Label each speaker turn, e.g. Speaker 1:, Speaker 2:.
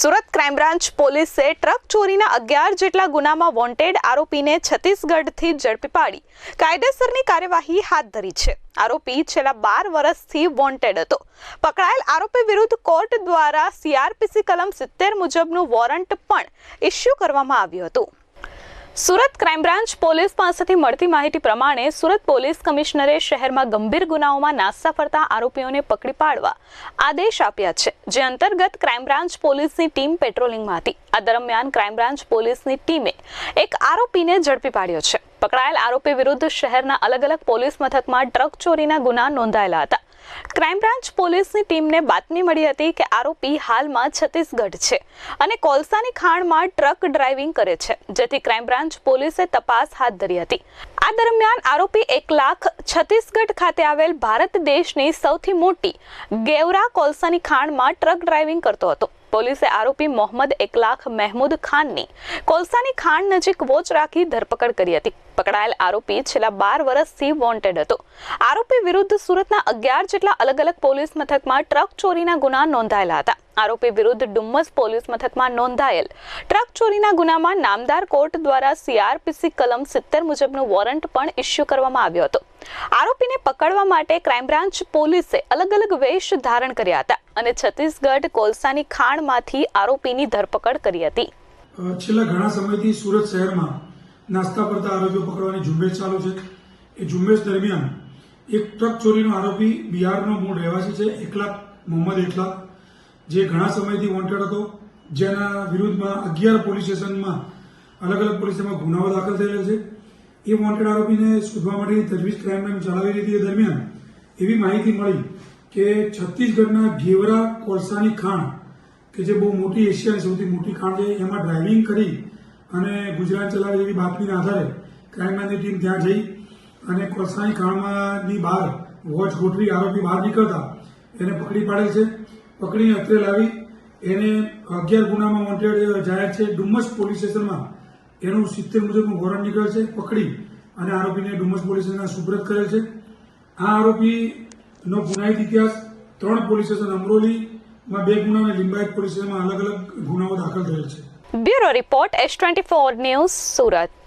Speaker 1: Surat crime branch પોલીસે truck ચોરીના અગિયાર જેટલા ગુનામાં વોન્ટેડ આરોપીને છત્તીસગઢથી ઝડપી પાડી. કાયદેસરની કાર્યવાહી હાથ ધરી છે. આરોપી છેલ્લા બાર વર્ષથી વોન્ટેડ હતો. પકડાયેલ આરોપી વિરુદ્ધ કોર્ટ દ્વારા સીઆરપીસી કલમ સિત્તેર મુજબનું વોરંટ પણ ઇસ્યુ કરવામાં આવ્યું હતું. સુરત ક્રાઇમ બ્રાન્ચ પોલીસ પાસેથી મળતી માહિતી પ્રમાણે સુરત પોલીસ કમિશનરે શહેરમાં ગંભીર ગુનાઓમાં નાસ્તા ફરતા આરોપીઓને પકડી પાડવા આદેશ આપ્યા છે, જે અંતર્ગત ક્રાઇમ બ્રાન્ચ પોલીસની ટીમ પેટ્રોલિંગમાં હતી. આ દરમિયાન ક્રાઇમ બ્રાન્ચ પોલીસની ટીમે એક આરોપીને ઝડપી પાડ્યો છે. પકડાયેલ આરોપી વિરુદ્ધ શહેરના અલગ અલગ પોલીસ મથકમાં ટ્રક ચોરીના ગુના નોંધાયેલા હતા. ક્રાઇમ બ્રાન્ચ પોલીસની ટીમને બાતમી મળી હતી કે આરોપી હાલમાં છત્તીસગઢ છે અને કોલસાની ખાણમાં ટ્રક ડ્રાઇવિંગ કરે છે, જેથી ક્રાઇમ બ્રાન્ચ પોલીસે તપાસ હાથ ધરી હતી. આ દરમિયાન આરોપી એક લાખ છત્તીસગઢ ખાતે આવેલ ભારત દેશની સૌથી મોટી ગેવરા કોલસાની ખાણમાં ટ્રક ડ્રાઇવિંગ કરતો હતો. પોલીસે આરોપી મોહમ્મદ એકલાખ મહેમૂદ ખાનની કોલસાની ખાણ નજીક વોચ રાખી ધરપકડ કરી હતી. પકડાયેલ આરોપી છેલ્લા બાર વર્ષથી વોન્ટેડ હતો. આરોપી વિરુદ્ધ સુરતના અગિયાર જેટલા અલગ અલગ પોલીસ મથકમાં ટ્રક ચોરીના ગુના નોંધાયેલા હતા. આરોપી વિરુદ્ધ ડુમ્મસ પોલીસ મથકમાં નોંધાયેલ ટ્રક ચોરીના ગુનામાં નામદાર કોર્ટ દ્વારા સીઆરપીસી કલમ સિત્તેર મુજબનું વોરંટ પણ ઇસ્યુ કરવામાં આવ્યો હતો. આરોપીને પકડવા માટે ક્રાઇમ બ્રાન્ચ પોલીસે અલગ અલગ વેશ ધારણ કર્યા હતા અને છત્તીસગઢ કોલસાની ખાણમાંથી આરોપીની ધરપકડ કરી હતી.
Speaker 2: છેલ્લા ઘણા સમયથી સુરત શહેરમાં નાસ્તા પડતા આરોપીઓ પકડવાની ઝુંબેશ ચાલુ છે. એ ઝુંબેશ દરમિયાન એક ટ્રક ચોરીનો આરોપી બિહારનો મૂળ રહેવાસી છે, એકલાખ, મોહમ્મદ એકલાખ, જે ઘણા સમયથી વોન્ટેડ હતો. જેના વિરુદ્ધમાં અગિયાર પોલીસ સ્ટેશનમાં અલગ અલગ પોલીસમાં ગુનાઓ દાખલ થયેલા છે. એ વોન્ટેડ આરોપીને શોધવા માટેની તજવીજ ક્રાઇમ ચલાવી રહી હતી દરમિયાન એવી માહિતી મળી કે છત્તીસગઢના ઘેવરા કોલસાની ખાણ, કે જે બહુ મોટી એશિયાની સૌથી મોટી ખાણ છે, એમાં ડ્રાઇવિંગ કરી અને ગુજરાત ચલાવે એવી બાતમીના આધારે ક્રાઇમ બ્રાન્ચની ટીમ ત્યાં જઈ અને કોલસાની ખાણમાંની બહાર વોચ ગોઠવી આરોપી બહાર નીકળતા એને પકડી પાડે છે. પકડીને અત્રે લાવી એને અગિયાર ગુનામાં વોન્ટેડ જાહેર છે. ડુમ્મસ પોલીસ સ્ટેશનમાં એનું સિત્તેર મુજબનું વોરંટ નીકળે છે, પકડી અને આરોપીને ડુમ્મસ પોલીસ સ્ટેશનના સુપ્રત કરેલ છે. આ આરોપીનો ગુનાહિત ઇતિહાસ ત્રણ પોલીસ સ્ટેશન અમરોલીમાં બે ગુના અને લિંબાયત પોલીસ સ્ટેશનમાં અલગ અલગ ગુનાઓ દાખલ થયેલ છે.
Speaker 1: Bureau report S twenty four news Surat.